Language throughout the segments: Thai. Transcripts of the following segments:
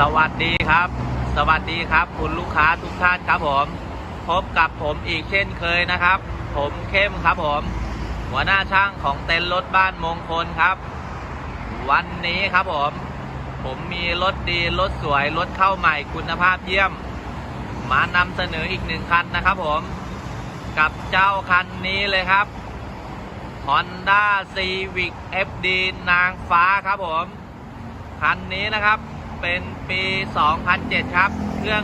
สวัสดีครับ สวัสดีครับ คุณลูกค้าทุกท่านครับผม พบกับผมอีกเช่นเคยนะครับ ผมเข้มครับผม หัวหน้าช่างของเต็นท์รถบ้านมงคลครับ วันนี้ครับผม ผมมีรถดีรถสวยรถเข้าใหม่คุณภาพเยี่ยม มานำเสนออีกหนึ่งคันนะครับผม กับเจ้าคันนี้เลยครับ Honda Civic FD นางฟ้าครับผม คันนี้นะครับ เป็นปี 2007 ครับ เครื่อง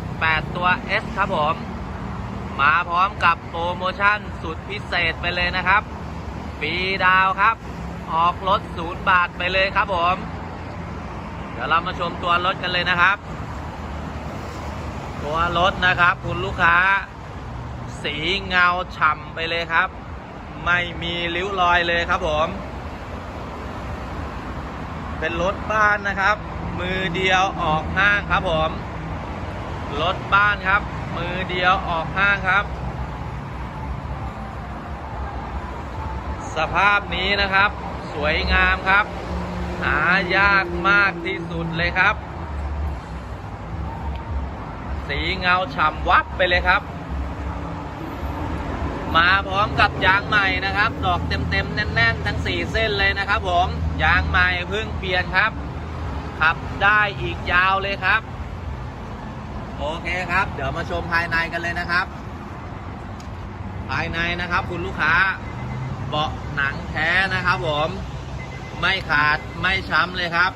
1.8 ตัว S ครับผม มาพร้อมกับโปรโมชั่นสุดพิเศษไปเลยนะครับ ปีดาวครับ ออกรถศูนย์บาทไปเลยครับผม เดี๋ยวเรามาชมตัวรถกันเลยนะครับ ตัวรถนะครับ คุณลูกค้า สีเงาฉ่ำไปเลยครับ ไม่มีริ้วรอยเลยครับผมเป็นรถบ้านนะครับ มือเดียวออกห้างครับผมรถบ้านครับ มือเดียวออกห้างครับ สภาพนี้นะครับ สวยงามครับ หายากมากที่สุดเลยครับ สีเงาฉ่ำวับไปเลยครับ มาพร้อมกับยางใหม่นะครับ ดอกเต็มๆแน่นๆ ทั้ง 4 เส้นเลยนะครับผมยางใหม่เพิ่งเปลี่ยนครับ ขับได้อีกยาวเลยครับ โอเคครับ เดี๋ยวมาชมภายในกันเลยนะครับ ภายในนะครับคุณลูกค้าเบาะหนังแท้นะครับผม ไม่ขาดไม่ช้ำเลยครับ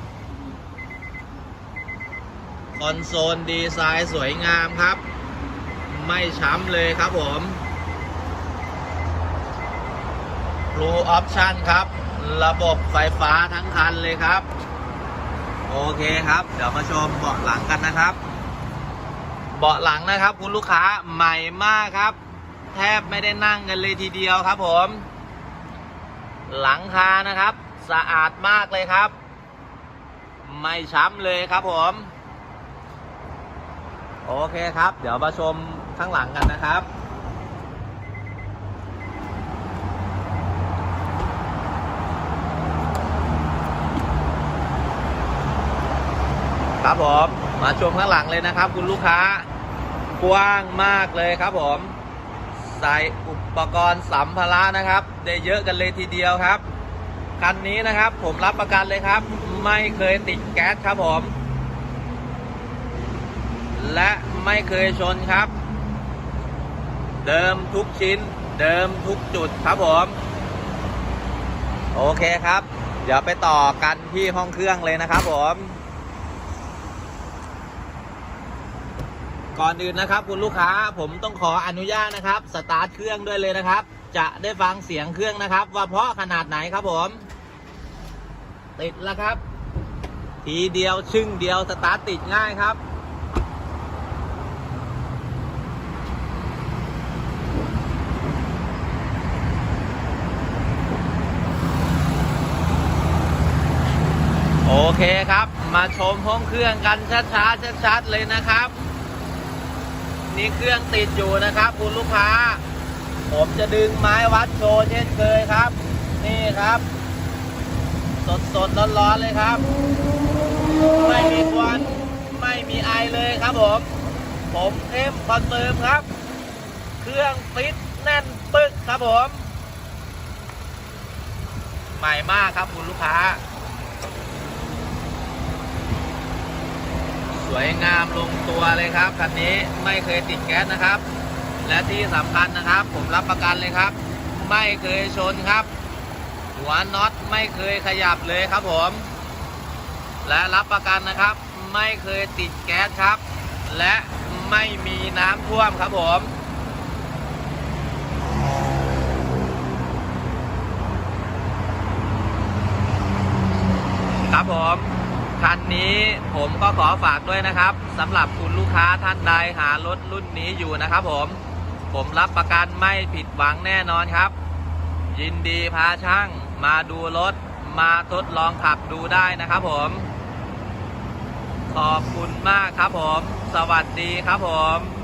คอนโซลดีไซน์สวยงามครับ ไม่ช้ำเลยครับผม Blue Option ครับ ระบบไฟฟ้าทั้งคันเลยครับ โอเคครับ เดี๋ยวมาชมเบาะหลังกันนะครับ เบาะหลังนะครับ คุณลูกค้าใหม่มากครับ แทบไม่ได้นั่งกันเลยทีเดียวครับผม หลังคานะครับ สะอาดมากเลยครับ ไม่ช้ำเลยครับผม โอเคครับ เดี๋ยวมาชมข้างหลังกันนะครับ ครับผมมาชมข้างหลังเลยนะครับ คุณลูกค้ากว้างมากเลยครับผมใส่อุปกรณ์สัมภาระนะครับ ได้เยอะกันเลยทีเดียวครับคันนี้นะครับ ผมรับประกันเลยครับ ไม่เคยติดแก๊สครับผม และไม่เคยชนครับ เดิมทุกชิ้น เดิมทุกจุดครับผม โอเคครับ เดี๋ยวไปต่อกันที่ห้องเครื่องเลยนะครับผม ก่อนอื่นนะครับ คุณลูกค้าผมต้องขออนุญาตนะครับ สตาร์ทเครื่องด้วยเลยนะครับ จะได้ฟังเสียงเครื่องนะครับ ว่าเพาะขนาดไหนครับผม ติดแล้วครับ ทีเดียวชึ่งเดียวสตาร์ทติดง่ายครับโอเคครับ มาชมห้องเครื่องกันช้าๆชัดๆเลยนะครับ นี่เครื่องติดอยู่นะครับ คุณลูกค้า ผมจะดึงไม้วัดโชว์เช่นเคยครับ นี่ครับ สดสดร้อนร้อนๆเลยครับ ไม่มีควันไม่มีไอเลยครับผม ผมเข้มคอนเฟิร์มครับ เครื่องฟิตแน่นปึกครับผม ใหม่มากครับคุณลูกค้า ส วยงามลงตัวเลยครับคันนี้ไม่เคยติดแก๊สนะครับ และที่สำคัญนะครับ ผมรับประกันเลยครับ ไม่เคยชนครับ หัวน็อตไม่เคยขยับเลยครับผม และรับประกันนะครับ ไม่เคยติดแก๊สครับ และไม่มีน้ำท่วมครับผมครับผม คันนี้ผมก็ขอฝากด้วยนะครับสำหรับคุณลูกค้าท่านใดหารถรุ่นนี้อยู่นะครับผมผมรับประกันไม่ผิดหวังแน่นอนครับ ยินดีพาช่างมาดูรถ มาทดลองขับดูได้นะครับผม ขอบคุณมากครับผม สวัสดีครับผม